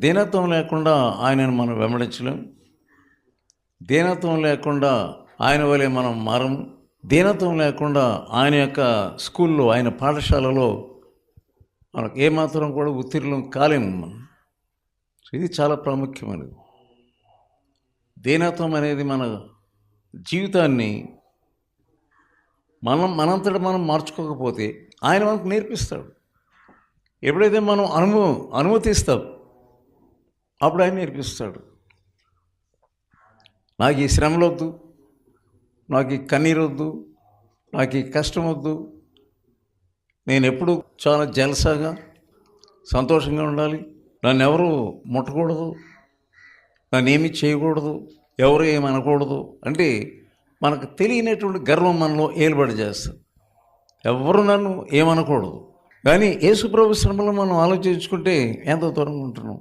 దీనత్వం లేకుండా ఆయనను మనం వెంబడించలేం. దీనత్వం లేకుండా ఆయన వలె మనం మారము. దీనత్వం లేకుండా ఆయన యొక్క స్కూల్లో ఆయన పాఠశాలలో మనకు ఏమాత్రం కూడా ఉత్తీర్ణం కాలేము మనం. ఇది చాలా ప్రాముఖ్యమైనది. దీనత్వం అనేది మన జీవితాన్ని మనం మనంతట మనం మార్చుకోకపోతే ఆయన మనకు నేర్పిస్తాడు. ఎప్పుడైతే మనం అనుమ అనుమతిస్తాం అప్పుడు ఆయన నేర్పిస్తాడు. నాకు ఈ శ్రమలు వద్దు నాకు ఈ కన్నీరు వద్దు నాకు ఈ కష్టం వద్దు నేను ఎప్పుడు చాలా జలసాగా సంతోషంగా ఉండాలి. నన్ను ఎవరు ముట్టకూడదు. నన్ను ఏమీ చేయకూడదు. ఎవరు ఏమనకూడదు. అంటే మనకు తెలియనటువంటి గర్వం మనలో ఏలుబడి చేస్తుంది. ఎవరు నన్ను ఏమనకూడదు. కానీ యేసుప్రభు శ్రమలో మనం ఆలోచించుకుంటే ఎంత దూరంగా ఉంటున్నాం.